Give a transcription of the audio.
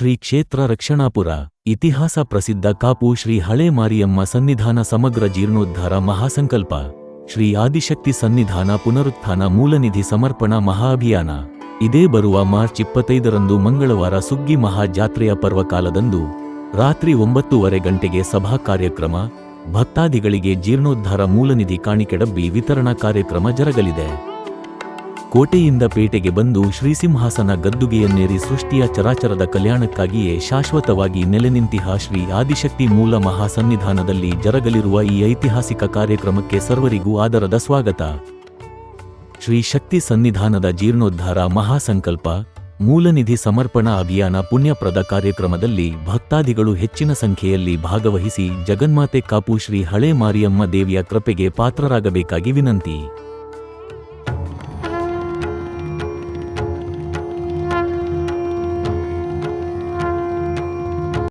ಶ್ರೀ ಕ್ಷೇತ್ರ ರಕ್ಷಣಾಪುರ, ಇತಿಹಾಸ ಪ್ರಸಿದ್ಧ ಕಾಪು ಶ್ರೀ ಹಳೆ ಮಾರಿಯಮ್ಮ ಸನ್ನಿಧಾನ ಸಮಗ್ರ ಜೀರ್ಣೋದ್ಧಾರ ಮಹಾಸಂಕಲ್ಪ, ಶ್ರೀ ಆದಿಶಕ್ತಿ ಸನ್ನಿಧಾನ ಪುನರುತ್ಥಾನ ಮೂಲನಿಧಿ ಸಮರ್ಪಣಾ ಮಹಾಅಭಿಯಾನ. ಇದೇ ಬರುವ ಮಾರ್ಚ್ ಇಪ್ಪತ್ತೈದರಂದು ಮಂಗಳವಾರ ಸುಗ್ಗಿ ಮಹಾ ಜಾತ್ರೆಯ ಪರ್ವಕಾಲದಂದು ರಾತ್ರಿ ಒಂಬತ್ತೂವರೆ ಗಂಟೆಗೆ ಸಭಾ ಕಾರ್ಯಕ್ರಮ, ಭಕ್ತಾದಿಗಳಿಗೆ ಜೀರ್ಣೋದ್ಧಾರ ಮೂಲನಿಧಿ ಕಾಣಿಕೆಡಬ್ಬಿ ವಿತರಣಾ ಕಾರ್ಯಕ್ರಮ ಜರಗಲಿದೆ. ಕೋಟೆಯಿಂದ ಪೇಟೆಗೆ ಬಂದು ಶ್ರೀಸಿಂಹಾಸನ ಗದ್ದುಗೆಯನ್ನೇರಿ ಸೃಷ್ಟಿಯ ಚರಾಚರದ ಕಲ್ಯಾಣಕ್ಕಾಗಿಯೇ ಶಾಶ್ವತವಾಗಿ ನೆಲೆನಿಂತಿಹ ಶ್ರೀ ಆದಿಶಕ್ತಿ ಮೂಲ ಮಹಾಸನ್ನಿಧಾನದಲ್ಲಿ ಜರಗಲಿರುವ ಈ ಐತಿಹಾಸಿಕ ಕಾರ್ಯಕ್ರಮಕ್ಕೆ ಸರ್ವರಿಗೂ ಆದರದ ಸ್ವಾಗತ. ಶ್ರೀ ಶಕ್ತಿ ಸನ್ನಿಧಾನದ ಜೀರ್ಣೋದ್ಧಾರ ಮಹಾಸಂಕಲ್ಪ, ಮೂಲನಿಧಿ ಸಮರ್ಪಣಾ ಅಭಿಯಾನ ಪುಣ್ಯಪ್ರದ ಕಾರ್ಯಕ್ರಮದಲ್ಲಿ ಭಕ್ತಾದಿಗಳು ಹೆಚ್ಚಿನ ಸಂಖ್ಯೆಯಲ್ಲಿ ಭಾಗವಹಿಸಿ ಜಗನ್ಮಾತೆ ಕಾಪು ಶ್ರೀ ಹಳೆ ಮಾರಿಯಮ್ಮ ದೇವಿಯ ಕೃಪೆಗೆ ಪಾತ್ರರಾಗಬೇಕಾಗಿ ವಿನಂತಿ.